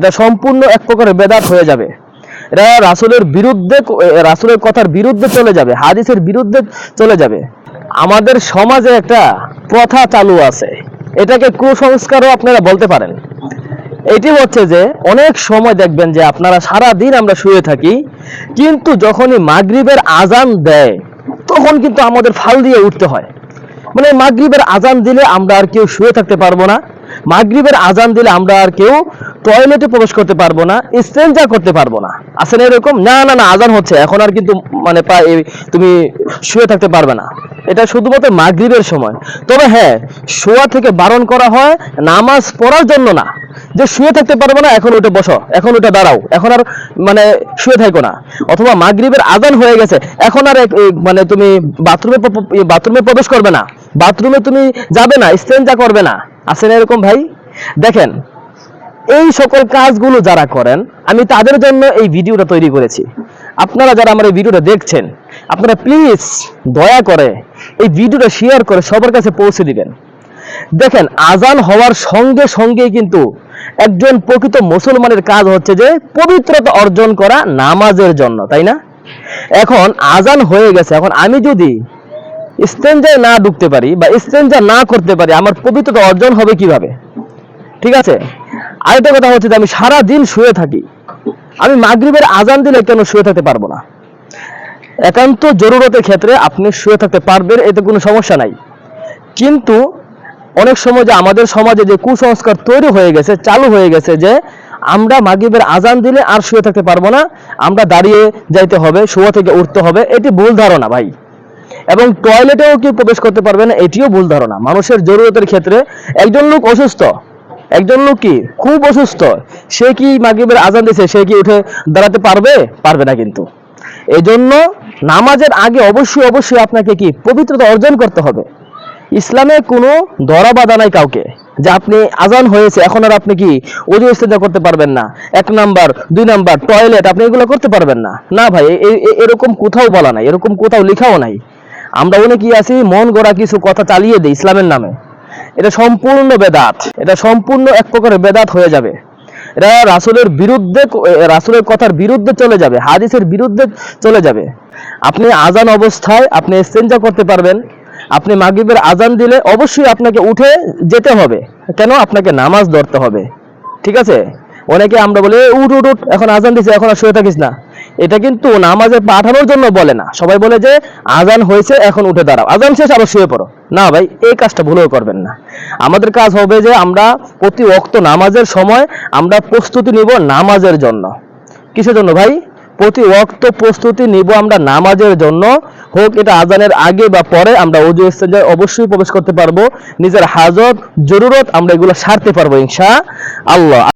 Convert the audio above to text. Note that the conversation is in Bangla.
এটা সম্পূর্ণ এক প্রকারের বেদাত হয়ে যাবে। এটা রাসূলের বিরুদ্ধে রাসুলের কথার বিরুদ্ধে চলে যাবে, হাদিসের বিরুদ্ধে চলে যাবে। আমাদের সমাজে একটা প্রথা চালু আছে। এটাকে কুসংস্কারও আপনারা বলতে পারেন। এটি হচ্ছে যে, অনেক সময় দেখবেন যে আপনারা সারা দিন আমরা শুয়ে থাকি, কিন্তু যখনই মাগরিবের আজান দেয়, তখন কিন্তু আমাদের ফাল দিয়ে উঠতে হয়। মানে মাগরিবের আজান দিলে আমরা আর কেউ শুয়ে থাকতে পারব না। মাগরিবের আজান দিলে আমরা আর কেউ টয়লেটে প্রবেশ করতে পারব না স্ট্রেঞ্জার করতে পারব না। আছে না এরকম? না না না, আজান হচ্ছে। এখন আর কিন্তু মানে তুমি শুয়ে থাকতে পারবে না। এটা শুধুমাত্র মাগরিবের সময়। তবে হ্যাঁ শোয়া থেকে বারণ করা হয়, নামাজ পড়ার জন্য না। যে শুয়ে থাকতে পারবে না, এখন ওটা বসো, এখন ওটা দাঁড়াও, এখন আর মানে শুয়ে থাকো না। অথবা মাগরিবের আজান হয়ে গেছে, এখন আর মানে তুমি বাথরুমে বাথরুমে প্রবেশ করবে না। বাথরুমে তুমি যাবে না স্টেঞ্জা করবে না। আছে না এরকম ভাই? দেখেন, এই সকল কাজগুলো যারা করেন, আমি তাদের জন্য এই ভিডিওটা তৈরি করেছি। আপনারা যারা আমার এই ভিডিওটা দেখছেন, আপনারা প্লিজ দয়া করে এই ভিডিওটা শেয়ার করে সবার কাছে পৌঁছে দিবেন। দেখেন, আজান হওয়ার সঙ্গে সঙ্গে কিন্তু একজন প্রকৃত মুসলমানের কাজ হচ্ছে যে পবিত্রতা অর্জন করা নামাজের জন্য, তাই না? এখন আজান হয়ে গেছে, এখন আমি যদি স্টেঞ্জায় না ঢুকতে পারি বা স্টেঞ্জা না করতে পারি, আমার পবিত্রতা অর্জন হবে কীভাবে? ঠিক আছে? আরেকটা কথা হচ্ছে যে আমি সারা দিন শুয়ে থাকি। আমি মাগরিবের আজান দিলে কেন শুয়ে থাকতে পারব না? একান্ত জরুরতের ক্ষেত্রে আপনি শুয়ে থাকতে পারবেন, এতে কোনো সমস্যা নাই। কিন্তু অনেক সময় যে আমাদের সমাজে যে কুসংস্কার তৈরি হয়ে গেছে, চালু হয়ে গেছে যে আমরা মাগরিবের আজান দিলে আর শুয়ে থাকতে পারব না, আমরা দাঁড়িয়ে যাইতে হবে, শোয়া থেকে উঠতে হবে, এটি ভুল ধারণা ভাই। এবং টয়লেটেও কেউ প্রবেশ করতে পারবে না, এটিও ভুল ধারণা। মানুষের জরুরতের ক্ষেত্রে একজন লোক অসুস্থ, একজন লোক কি খুব অসুস্থ, সে কি মাগরিবের আজান দিছে সে কি উঠে দাঁড়াতে পারবে? পারবে না কিন্তু। এই জন্য নামাজের আগে অবশ্যই অবশ্যই আপনাকে কি পবিত্রতা অর্জন করতে হবে। ইসলামে কোনো ধরা বাধা নাই কাউকে যে আপনি আজান হয়েছে, এখন আর আপনি কি অজু ইস্তেজা করতে পারবেন না। এক নাম্বার, দুই নাম্বার টয়লেট আপনি এগুলো করতে পারবেন না। না ভাই এরকম কোথাও বলা নাই, এরকম কোথাও লেখাও নাই। আমরা অনেকেই আছি, মন গড়া কিছু কথা চালিয়ে দিই ইসলামের নামে। এটা সম্পূর্ণ বেদাত। এটা সম্পূর্ণ এক প্রকারের বেদাত হয়ে যাবে। এটা রাসূলের বিরুদ্ধে রাসূলের কথার বিরুদ্ধে চলে যাবে, হাদিসের বিরুদ্ধে চলে যাবে। আপনি আজান অবস্থায় আপনি ইস্তেঞ্জা করতে পারবেন। আপনি মাগিবের আজান দিলে অবশ্যই আপনাকে উঠে যেতে হবে। কেন? আপনাকে নামাজ ধরতে হবে। ঠিক আছে? অনেকে আমরা বলি উঠ উঠ উঠ, এখন আজান দিছে, এখন আর শুয়ে থাকিস না। এটা কিন্তু নামাজে পাঠানোর জন্য বলে না। সবাই বলে যে, আজান হয়েছে, এখন উঠে দাঁড়াও। আজান শেষ, আবার শুয়ে পড়ো। না ভাই, এই কাজটা ভুলেও করবেন না। আমাদের কাজ হবে যে, আমরা প্রতি অক্ত নামাজের সময় আমরা প্রস্তুতি নিব নামাজের জন্য। কিসের জন্য ভাই? প্রতি ওয়াক্ত প্রস্তুতি নিব আমরা নামাজের জন্য। হোক এটা আজানের আগে বা পরে আমরা অজু ইস্তেঞ্জায় অবশ্যই প্রবেশ করতে পারব। নিজের হাজত, জরুরত আমরা এগুলো সারতে পারব, ইনশা আল্লাহ।